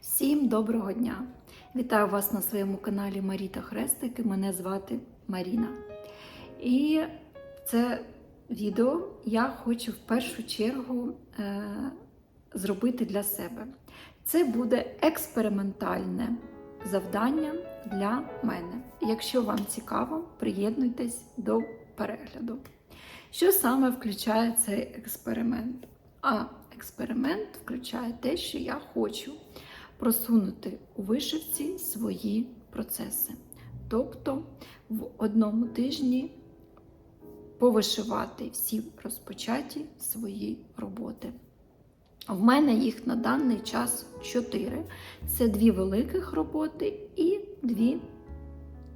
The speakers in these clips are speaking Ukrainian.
Всім доброго дня! Вітаю вас на своєму каналі Маріта Хрестики. Мене звати Маріна. І це відео я хочу в першу чергу е, зробити для себе. Це буде експериментальне завдання для мене. Якщо вам цікаво, приєднуйтесь до перегляду. Що саме включає цей експеримент? А експеримент включає те, що я хочу просунути у вишивці свої процеси. Тобто в одному тижні повишивати всі розпочаті свої роботи. В мене їх на даний час чотири. Це дві великих роботи і дві,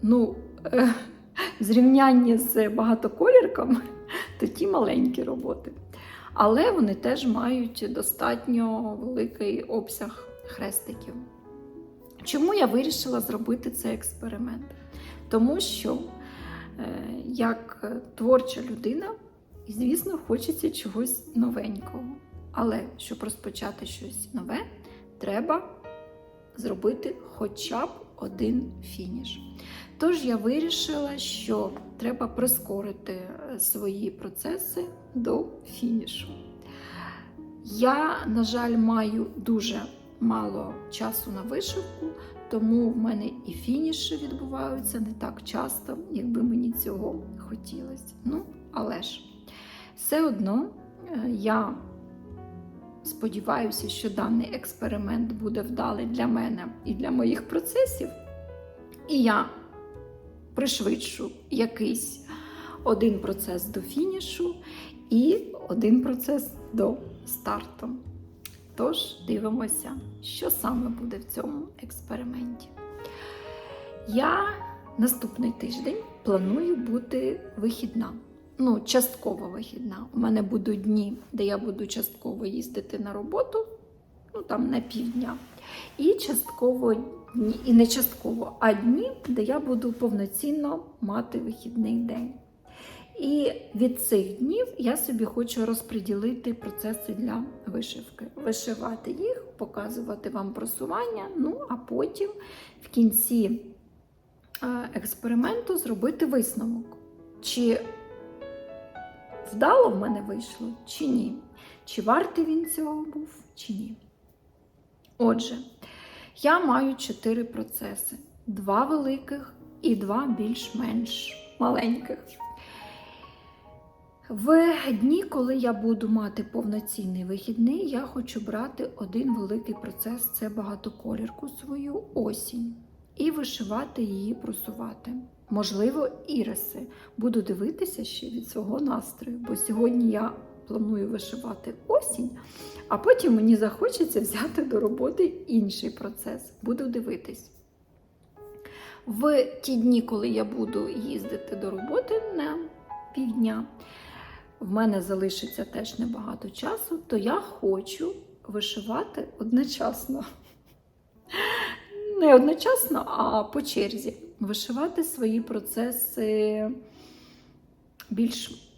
ну, е, в з багатоколірками, то ті маленькі роботи. Але вони теж мають достатньо великий обсяг хрестиків. Чому я вирішила зробити цей експеримент? Тому що, е, як творча людина, звісно, хочеться чогось новенького. Але щоб розпочати щось нове, треба зробити хоча б один фініш. Тож я вирішила, що треба прискорити свої процеси до фінішу. Я, на жаль, маю дуже мало часу на вишивку, тому в мене і фініші відбуваються не так часто, якби мені цього хотілося. Ну, але ж, все одно е, я сподіваюся, що даний експеримент буде вдалий для мене і для моїх процесів. І я пришвидшу якийсь один процес до фінішу і один процес до старту. Тож дивимося, що саме буде в цьому експерименті. Я наступний тиждень планую бути вихідна. Ну, частково вихідна. У мене будуть дні, де я буду частково їздити на роботу, ну там на півдня. І частково і не частково, а дні, де я буду повноцінно мати вихідний день. І від цих днів я собі хочу розподілити процеси для вишивки. Вишивати їх, показувати вам просування, ну а потім в кінці експерименту зробити висновок. Чи вдало в мене вийшло, чи ні? Чи вартий він цього був, чи ні? Отже, я маю чотири процеси: два великих і два більш-менш маленьких. В дні, коли я буду мати повноцінний вихідний, я хочу брати один великий процес це багатоколірку свою осінь, і вишивати її, просувати. Можливо, іриси. Буду дивитися ще від свого настрою, бо сьогодні я планую вишивати осінь, а потім мені захочеться взяти до роботи інший процес. Буду дивитись. В ті дні, коли я буду їздити до роботи на півдня, в мене залишиться теж небагато часу, то я хочу вишивати одночасно. Не одночасно, а по черзі. Вишивати свої процеси більш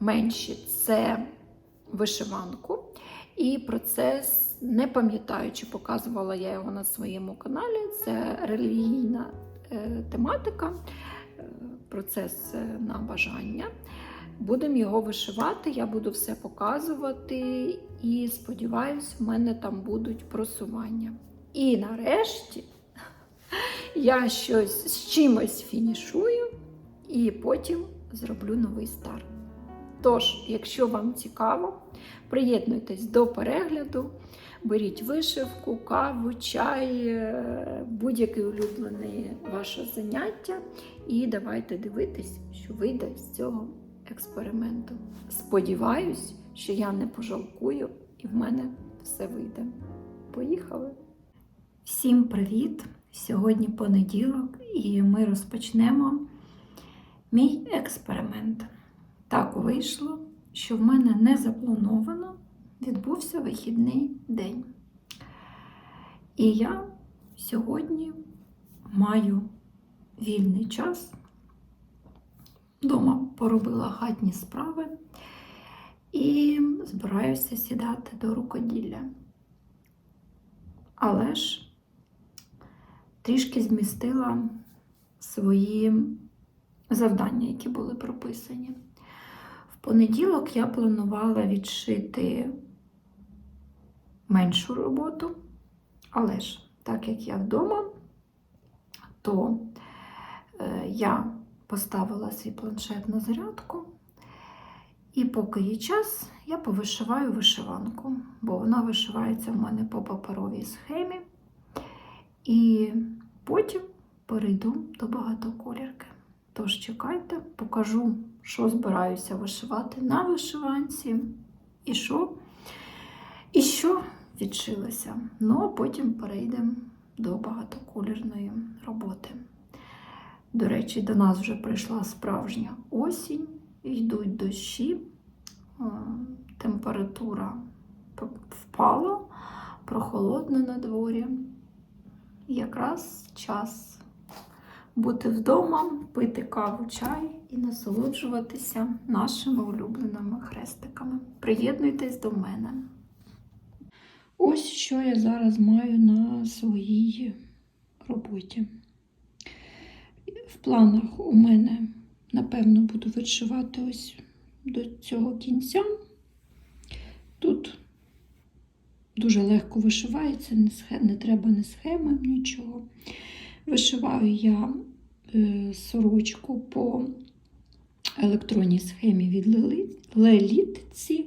менші. Це вишиванку. І процес, не пам'ятаю, чи показувала я його на своєму каналі. Це релігійна е, тематика, е, процес на бажання. Будемо його вишивати, я буду все показувати і сподіваюсь, в мене там будуть просування. І нарешті я щось з чимось фінішую і потім зроблю новий старт. Тож, якщо вам цікаво, приєднуйтесь до перегляду, беріть вишивку, каву, чай, будь-яке улюблене ваше заняття, і давайте дивитись, що вийде з цього експерименту. Сподіваюсь, що я не пожалкую і в мене все вийде. Поїхали! Всім привіт! Сьогодні понеділок, і ми розпочнемо мій експеримент. Так вийшло, що в мене не заплановано відбувся вихідний день. І я сьогодні маю вільний час. Дома поробила хатні справи і збираюся сідати до рукоділля. Але ж трішки змістила свої завдання, які були прописані. В понеділок я планувала відшити меншу роботу, але ж так як я вдома, то е, я поставила свій планшет на зарядку. І поки є час, я повишиваю вишиванку, бо вона вишивається в мене по паперовій схемі. І потім перейду до багатоколірки. Тож чекайте, покажу, що збираюся вишивати на вишиванці і що, і що відшилося. Ну, а потім перейдемо до багатоколірної роботи. До речі, до нас вже прийшла справжня осінь, йдуть дощі, температура впала, прохолодно на дворі. Якраз час бути вдома, пити каву, чай і насолоджуватися нашими улюбленими хрестиками. Приєднуйтесь до мене. Ось що я зараз маю на своїй роботі. В планах у мене, напевно, буду вишивати ось до цього кінця. Тут дуже легко вишивається, не, схе- не треба ні схеми, нічого. Вишиваю я е, сорочку по електронній схемі від Лелітці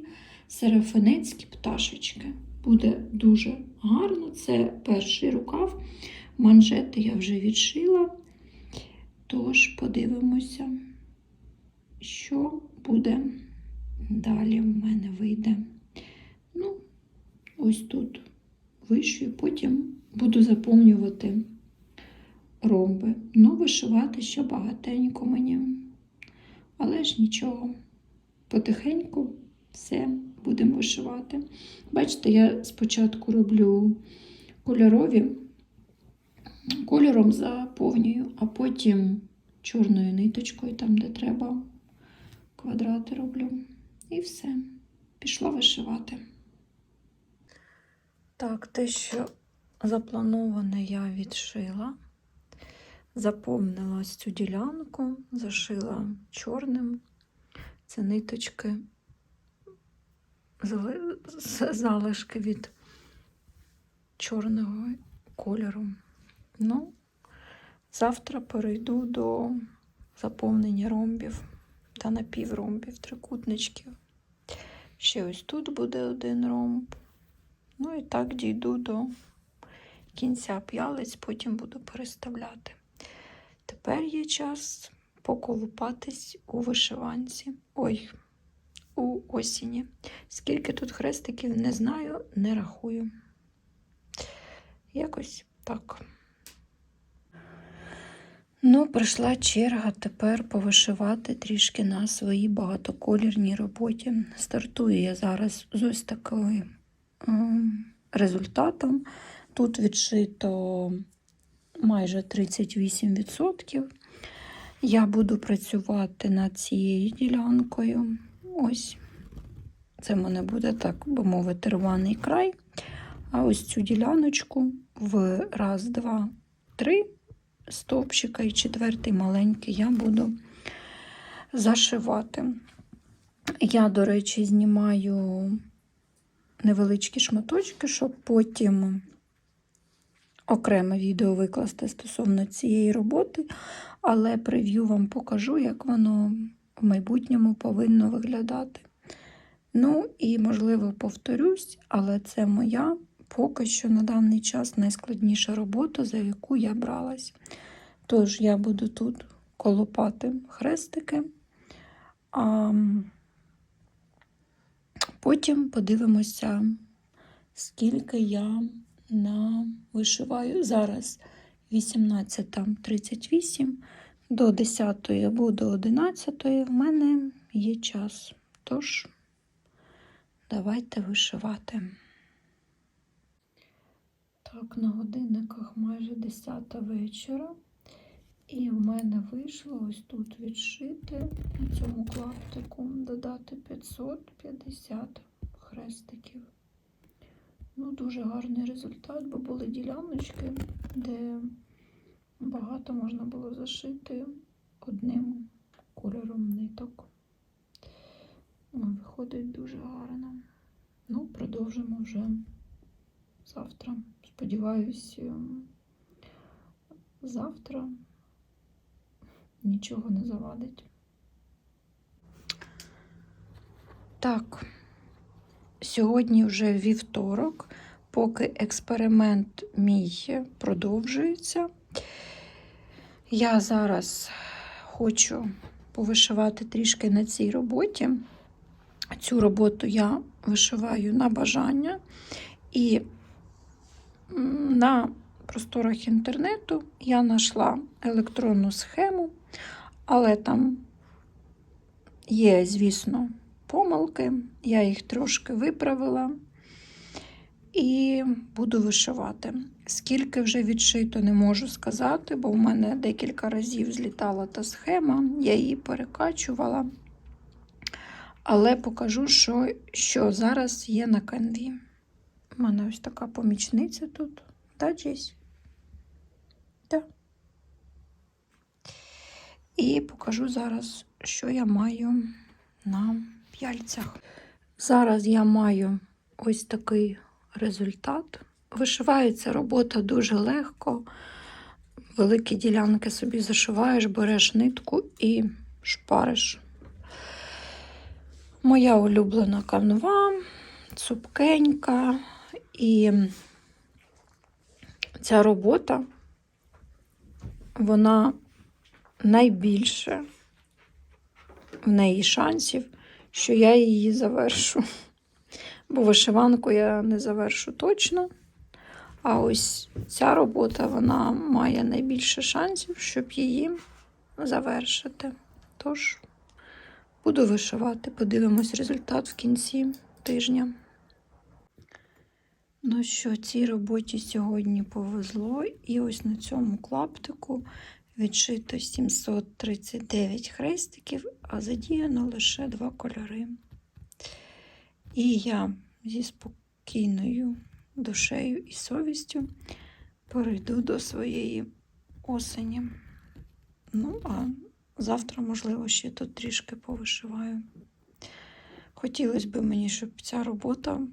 серафинецькі пташечки. Буде дуже гарно. Це перший рукав. Манжети я вже відшила. Тож подивимося, що буде далі в мене вийде. Ну, ось тут вишию, потім буду заповнювати ромби. Ну, вишивати ще багатенько мені. Але ж нічого. Потихеньку все будемо вишивати. Бачите, я спочатку роблю кольорові, кольором заповнюю, а потім чорною ниточкою, там, де треба, квадрати роблю. І все. Пішла вишивати. Так, те, що заплановане, я відшила. Заповнила ось цю ділянку, зашила чорним. Це ниточки, залишки від чорного кольору. Ну, завтра перейду до заповнення ромбів та напівромбів, трикутничків. Ще ось тут буде один ромб. Ну і так дійду до кінця п'ялиць, потім буду переставляти. Тепер є час поколупатись у вишиванці. Ой, у осені. Скільки тут хрестиків, не знаю, не рахую. Якось так. Ну, прийшла черга тепер повишивати трішки на своїй багатоколірній роботі. Стартую я зараз з ось таким ем, результатом. Тут відшито майже 38%. Я буду працювати над цією ділянкою. Ось це в мене буде, так би мовити, рваний край. А ось цю діляночку в раз, два, три стовпчика і четвертий маленький я буду зашивати. Я, до речі, знімаю невеличкі шматочки, щоб потім окреме відео викласти стосовно цієї роботи, але прев'ю вам покажу, як воно в майбутньому повинно виглядати. Ну і, можливо, повторюсь, але це моя поки що на даний час найскладніша робота, за яку я бралась. Тож я буду тут колопати хрестики, а потім подивимося, скільки я на вишиваю. Зараз 18.38 до 10 або до 11 в мене є час. Тож, давайте вишивати. Так, на годинниках майже 10 вечора. І в мене вийшло ось тут відшити на цьому клаптику, додати 550 хрестиків. Ну, дуже гарний результат, бо були діляночки, де багато можна було зашити одним кольором ниток. Виходить дуже гарно. Ну, продовжимо вже завтра. Сподіваюсь, ем, завтра нічого не завадить. Так, сьогодні вже вівторок, поки експеримент мій продовжується. Я зараз хочу повишивати трішки на цій роботі. Цю роботу я вишиваю на бажання і на просторах інтернету я знайшла електронну схему, але там є, звісно, помилки. Я їх трошки виправила і буду вишивати. Скільки вже відшито, не можу сказати, бо в мене декілька разів злітала та схема, я її перекачувала. Але покажу, що, що зараз є на канві. У мене ось така помічниця тут. Да, Джесь? Да. І покажу зараз, що я маю на п'яльцях. Зараз я маю ось такий результат. Вишивається робота дуже легко. Великі ділянки собі зашиваєш, береш нитку і шпариш. Моя улюблена канва, цупкенька, і ця робота, вона найбільше в неї шансів, що я її завершу. Бо вишиванку я не завершу точно. А ось ця робота вона має найбільше шансів, щоб її завершити. Тож, буду вишивати, подивимось результат в кінці тижня. Ну що, цій роботі сьогодні повезло, і ось на цьому клаптику відшито 739 хрестиків, а задіяно лише два кольори. І я зі спокійною душею і совістю перейду до своєї осені. Ну, а завтра, можливо, ще тут трішки повишиваю. Хотілося б мені, щоб ця робота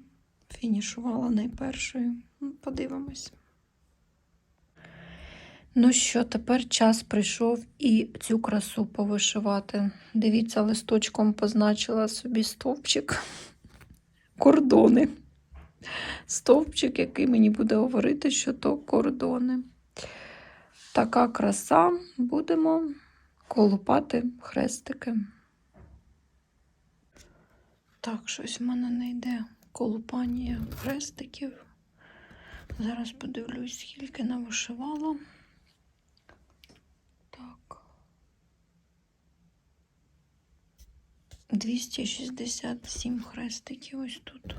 фінішувала найпершою. Ну, Подивимось. Ну що, тепер час прийшов і цю красу повишивати. Дивіться, листочком позначила собі стовпчик, кордони. Стовпчик, який мені буде говорити, що то кордони. Така краса, будемо колупати хрестики. Так, щось в мене не йде колупання хрестиків. Зараз подивлюсь, скільки навишивала. Так. 267 хрестиків ось тут.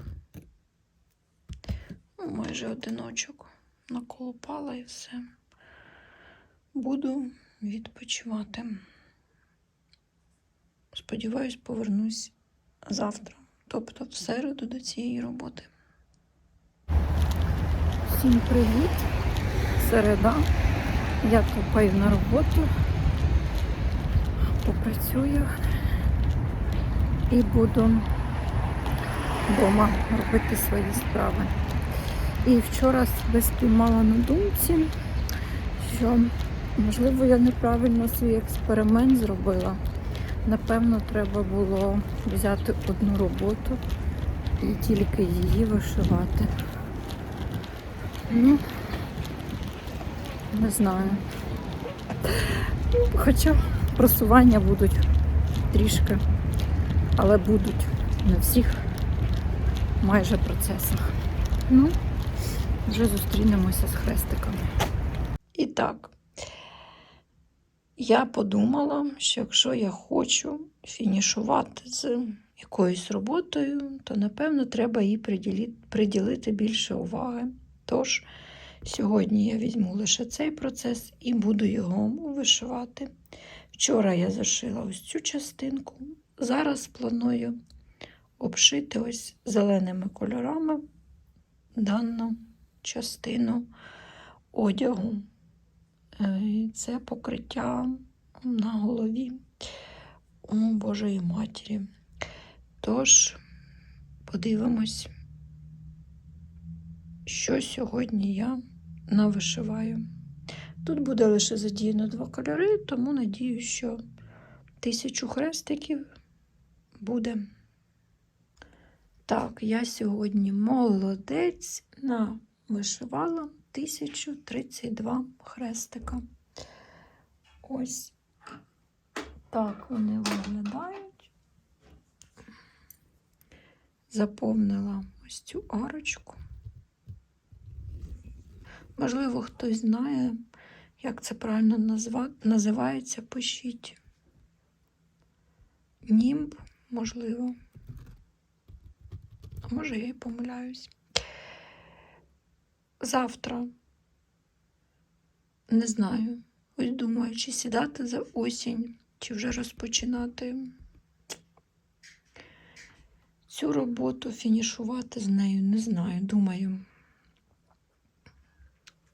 Ну, майже одиночок наколупала і все. Буду відпочивати. Сподіваюсь, повернусь завтра, тобто в середу до цієї роботи. Всім привіт! Середа. Я тупаю на роботу, попрацюю і буду вдома робити свої справи. І вчора себе спіймала на думці, що, можливо, я неправильно свій експеримент зробила. Напевно, треба було взяти одну роботу і тільки її вишивати. Ну, не знаю. Хоча просування будуть трішки, але будуть на всіх майже процесах. Ну, вже зустрінемося з хрестиками. І так, я подумала, що якщо я хочу фінішувати з якоюсь роботою, то напевно треба їй приділити, приділити більше уваги. Тож, сьогодні я візьму лише цей процес і буду його вишивати. Вчора я зашила ось цю частинку. Зараз планую обшити ось зеленими кольорами дану частину одягу Це покриття на голові у Божої Матері. Тож, подивимось, що сьогодні я навишиваю. Тут буде лише задіяно два кольори, тому надію, що тисячу хрестиків буде. Так, я сьогодні молодець навишивала 1032 хрестика. Ось так вони виглядають. Заповнила ось цю арочку. Можливо, хтось знає, як це правильно назва... називається, пишіть. Німб, можливо. А може, я і помиляюсь. Завтра не знаю. Ось думаю, чи сідати за осінь, чи вже розпочинати цю роботу, фінішувати з нею. Не знаю, думаю.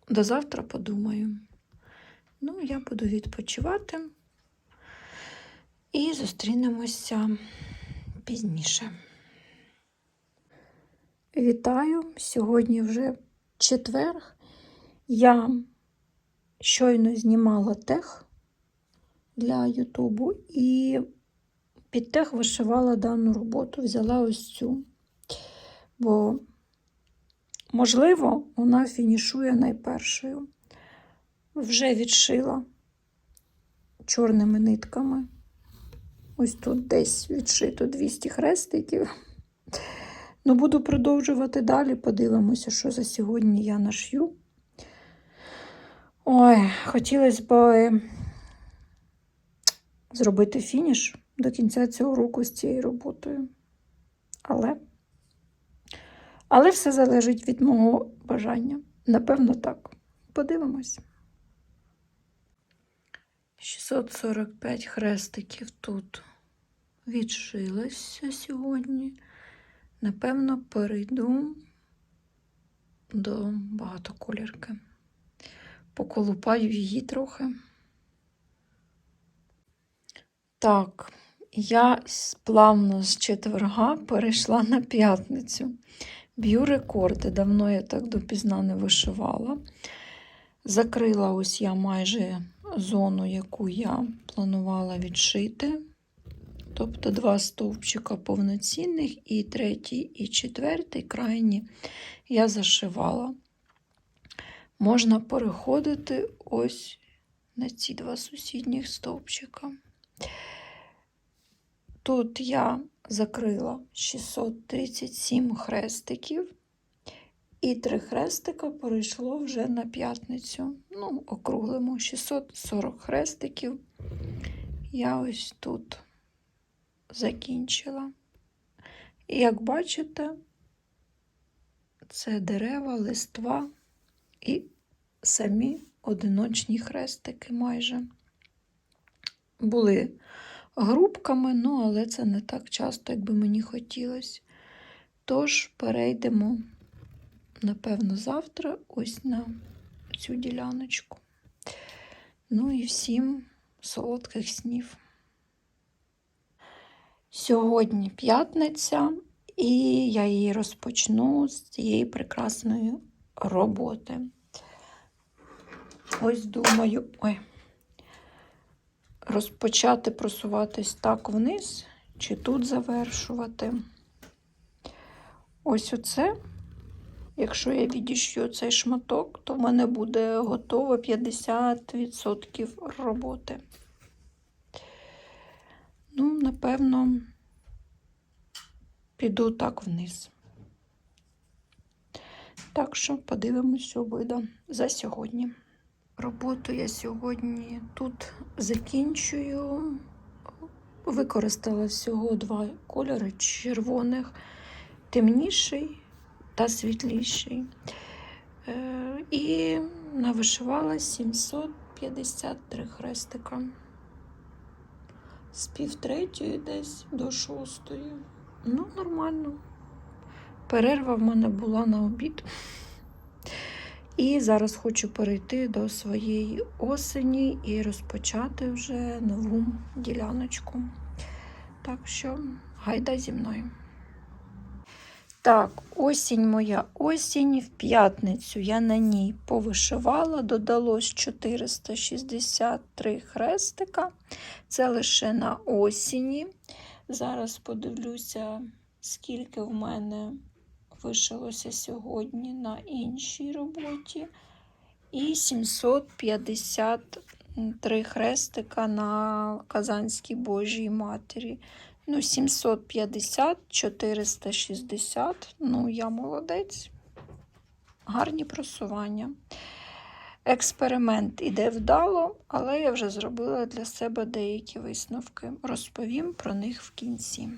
До завтра подумаю. Ну, я буду відпочивати і зустрінемося пізніше. Вітаю! Сьогодні вже четвер. Я щойно знімала тех для Ютубу і під тех вишивала дану роботу, взяла ось цю. Бо, можливо, вона фінішує найпершою. Вже відшила чорними нитками. Ось тут десь відшито 200 хрестиків. Ну, буду продовжувати далі. Подивимося, що за сьогодні я нашью. Ой, хотілося б зробити фініш до кінця цього року з цією роботою. Але, Але все залежить від мого бажання. Напевно, так. Подивимось. 645 хрестиків тут відшилося сьогодні. Напевно, перейду до багатоколірки. Поколупаю її трохи. Так, я плавно з четверга перейшла на п'ятницю. Б'ю рекорди. Давно я так допізна не вишивала. Закрила ось я майже зону, яку я планувала відшити. Тобто два стовпчика повноцінних, і третій, і четвертий крайні я зашивала. Можна переходити ось на ці два сусідніх стовпчика. Тут я закрила 637 хрестиків, і три хрестика перейшло вже на п'ятницю. Ну, округлимо 640 хрестиків. Я ось тут закінчила. І як бачите, це дерева, листва і самі одиночні хрестики майже. Були грубками, ну, але це не так часто, як би мені хотілося. Тож перейдемо, напевно, завтра ось на цю діляночку. Ну і всім солодких снів. Сьогодні п'ятниця, і я її розпочну з цієї прекрасної роботи. Ось думаю, ой, розпочати просуватись так вниз, чи тут завершувати. Ось оце. Якщо я відіщу цей шматок, то в мене буде готово 50% роботи. Ну, напевно, піду так вниз. Так що подивимось, що вийде за сьогодні. Роботу я сьогодні тут закінчую. Використала всього два кольори червоних, темніший та світліший. Е, І навишивала 753 хрестика з півтретьої десь до шостої. Ну, нормально. Перерва в мене була на обід. І зараз хочу перейти до своєї осені і розпочати вже нову діляночку. Так що гайда зі мною. Так, осінь моя осінь. В п'ятницю я на ній повишивала, додалось 463 хрестика. Це лише на осені. Зараз подивлюся, скільки в мене вишилося сьогодні на іншій роботі. І 753 хрестика на Казанській Божій Матері. Ну, 750, 460. Ну, я молодець. Гарні просування. Експеримент іде вдало, але я вже зробила для себе деякі висновки. Розповім про них в кінці.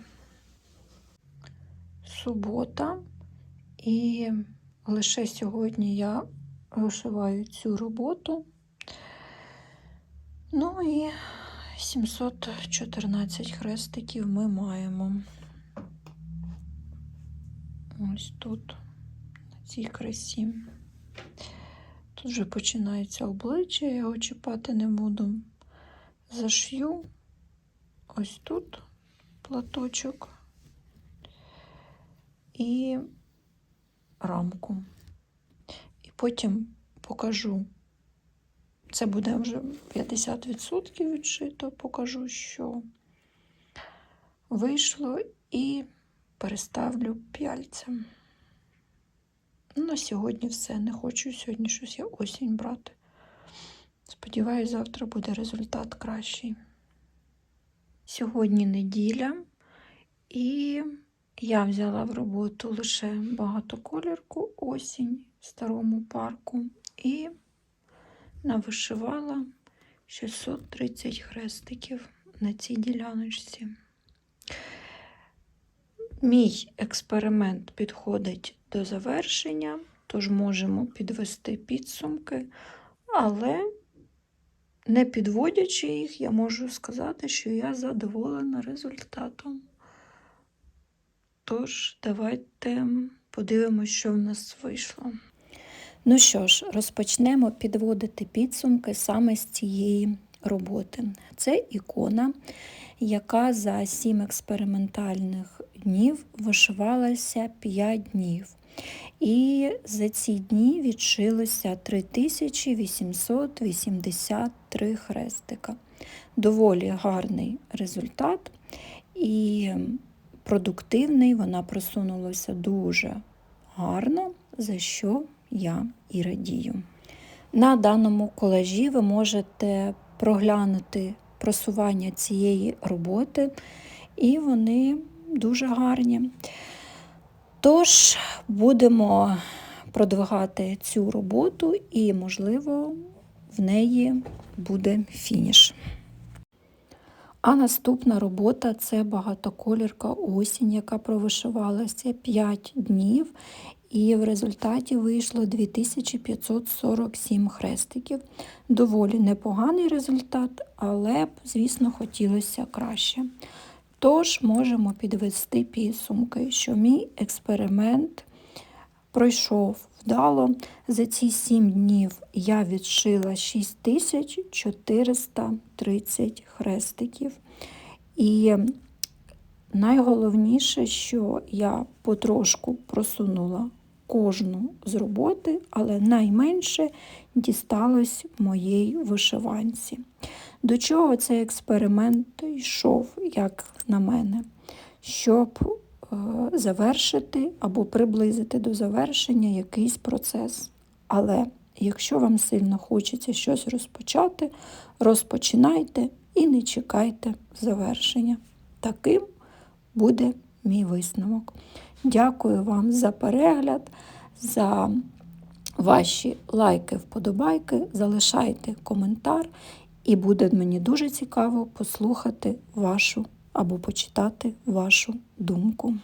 Субота. І лише сьогодні я вишиваю цю роботу. Ну і 714 хрестиків ми маємо. Ось тут, на цій красі. Тут вже починається обличчя, я його чіпати не буду. Зашью ось тут платочок і рамку. І потім покажу. Це буде вже 50% відшито, покажу, що вийшло, і переставлю п'яльцем. Ну, на сьогодні все. Не хочу сьогодні щось я осінь брати. Сподіваюсь, завтра буде результат кращий. Сьогодні неділя, і я взяла в роботу лише багатоколірку осінь в старому парку і навишивала 630 хрестиків на цій діляночці. Мій експеримент підходить до завершення, тож можемо підвести підсумки, але не підводячи їх, я можу сказати, що я задоволена результатом. Тож, давайте подивимося, що в нас вийшло. Ну що ж, розпочнемо підводити підсумки саме з цієї роботи. Це ікона, яка за 7 експериментальних днів вишивалася 5 днів. І за ці дні відшилося 3883 хрестика. Доволі гарний результат і продуктивний, вона просунулася дуже гарно, за що я і радію. На даному колажі ви можете проглянути просування цієї роботи, і вони дуже гарні. Тож, будемо продвигати цю роботу, і, можливо, в неї буде фініш. А наступна робота це багатоколірка осінь, яка провишивалася 5 днів. І в результаті вийшло 2547 хрестиків. Доволі непоганий результат, але звісно, хотілося краще. Тож можемо підвести підсумки, що мій експеримент пройшов вдало. За ці 7 днів я відшила 6430 хрестиків. І найголовніше, що я потрошку просунула кожну з роботи, але найменше дісталось моїй вишиванці. До чого цей експеримент йшов, як на мене, щоб е, завершити або приблизити до завершення якийсь процес. Але якщо вам сильно хочеться щось розпочати, розпочинайте і не чекайте завершення. Таким буде мій висновок. Дякую вам за перегляд, за ваші лайки, вподобайки. Залишайте коментар, і буде мені дуже цікаво послухати вашу або почитати вашу думку.